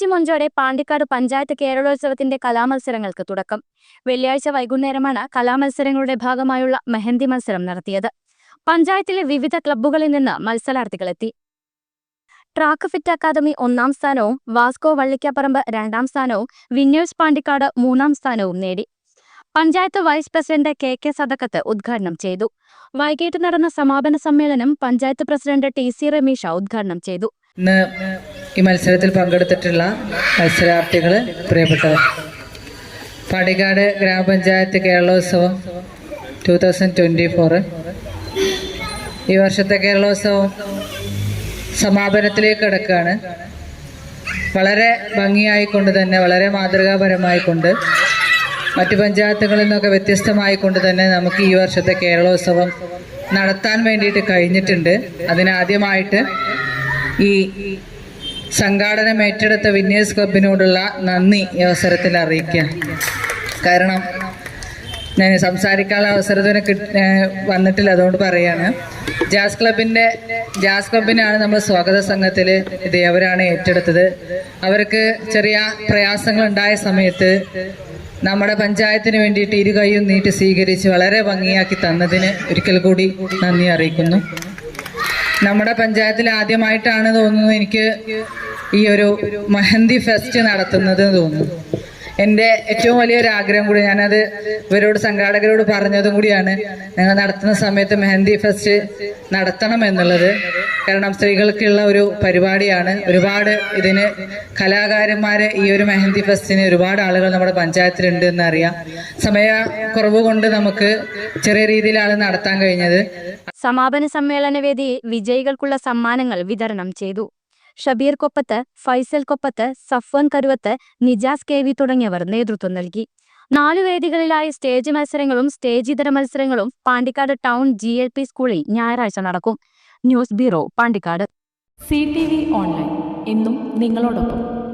മൈലാഞ്ചി മുഞ്ചോടെ പാണ്ടിക്കാട് പഞ്ചായത്ത് കേരളോത്സവത്തിന്റെ കലാമത്സരങ്ങൾക്ക് തുടക്കം. വെള്ളിയാഴ്ച വൈകുന്നേരമാണ് കലാമത്സരങ്ങളുടെ ഭാഗമായുള്ള മെഹന്തി മത്സരം നടത്തിയത്. പഞ്ചായത്തിലെ വിവിധ ക്ലബ്ബുകളിൽ നിന്ന് മത്സരാർത്ഥികളെത്തി. ട്രാക്ക് ഫിറ്റ് അക്കാദമി ഒന്നാം സ്ഥാനവും വാസ്കോ വള്ളിക്കാപ്പറമ്പ് രണ്ടാം സ്ഥാനവും വിന്നേഴ്സ് പാണ്ടിക്കാട് മൂന്നാം സ്ഥാനവും നേടി. Panchayat vice president K K Sadakkath ഉദ്ഘാടനം ചെയ്തു. വൈകിട്ട് നടന്ന സമാപന സമ്മേളനം panchayat president T C Ramisha ഉദ്ഘാടനം ചെയ്തു. ഈ മത്സരത്തിൽ പങ്കെടുത്തിട്ടുള്ള മത്സരാർത്ഥികൾ പ്രിയപ്പെട്ടവർ. പാടിക്കാട് ഗ്രാമപഞ്ചായത്ത് Keralotsavam two thousand twenty four ഈ വർഷത്തെ കേരളോത്സവം സമാപനത്തിലേക്ക് കിടക്കുകയാണ്. വളരെ ഭംഗിയായിക്കൊണ്ട് തന്നെ വളരെ മാതൃകാപരമായിക്കൊണ്ട് മറ്റു പഞ്ചായത്തുകളിൽ നിന്നൊക്കെ വ്യത്യസ്തമായിക്കൊണ്ട് തന്നെ നമുക്ക് ഈ വർഷത്തെ കേരളോത്സവം നടത്താൻ വേണ്ടിയിട്ട് കഴിഞ്ഞിട്ടുണ്ട്. അതിനാദ്യമായിട്ട് ഈ സംഘാടനം ഏറ്റെടുത്ത വിന്നേഴ്സ് ക്ലബിനോടുള്ള നന്ദി ഈ അവസരത്തിൽ അറിയിക്കുക കാരണം ഞാൻ സംസാരിക്കാനുള്ള അവസരത്തിന് കിട്ട വന്നിട്ടില്ല അതുകൊണ്ട് പറയാണ്. ജാസ് ക്ലബിന്റെ ജാസ് ക്ലബിനാണ് നമ്മൾ സ്വാഗത സംഘത്തിൽ ഇത് അവരാണ് ഏറ്റെടുത്തത്. അവർക്ക് ചെറിയ പ്രയാസങ്ങൾ ഉണ്ടായ സമയത്ത് നമ്മുടെ പഞ്ചായത്തിന് വേണ്ടിയിട്ട് ഇരുകൈയും നീട്ടി സ്വീകരിച്ച് വളരെ ഭംഗിയാക്കി തന്നതിന് ഒരിക്കൽ കൂടി നന്ദി അറിയിക്കുന്നു. നമ്മുടെ പഞ്ചായത്തിൽ ആദ്യമായിട്ടാണ് തോന്നുന്നു എനിക്ക് ഈ ഒരു മെഹന്തി ഫെസ്റ്റ് നടത്തുന്നത് തോന്നുന്നു. എന്റെ ഏറ്റവും വലിയൊരു ആഗ്രഹം കൂടി ഞാനത് ഇവരോട് സംഘാടകരോട് പറഞ്ഞതും കൂടിയാണ്. ഞങ്ങൾ നടത്തുന്ന സമയത്ത് മെഹന്തി ഫെസ്റ്റ് നടത്തണം എന്നുള്ളത്. കാരണം സ്ത്രീകൾക്കുള്ള ഒരു പരിപാടിയാണ്. ഒരുപാട് ഇതിന് കലാകാരന്മാരെ ഈ ഒരു മെഹന്തി ഫെസ്റ്റിന് ഒരുപാട് ആളുകൾ നമ്മുടെ പഞ്ചായത്തിലുണ്ട് എന്നറിയാം. സമയ കുറവ് കൊണ്ട് നമുക്ക് ചെറിയ രീതിയിലാണ് നടത്താൻ കഴിഞ്ഞത്. സമാപന സമ്മേളന വേദിയിൽ വിജയികൾക്കുള്ള സമ്മാനങ്ങൾ വിതരണം ചെയ്തു. ഷബീർ കൊപ്പത്ത് ഫൈസൽ കൊപ്പത്ത് സഫ്വാൻ കരുവത്ത് നിജാസ് കെ വി തുടങ്ങിയവർ നേതൃത്വം നൽകി. നാലു വേദികളിലായി സ്റ്റേജ് മത്സരങ്ങളും സ്റ്റേജ് ഇതര മത്സരങ്ങളും പാണ്ടിക്കാട് ടൗൺ ജി സ്കൂളിൽ ഞായറാഴ്ച നടക്കും. News bureau Pandikkad. C T V online. എന്നും നിങ്ങളോടൊപ്പം.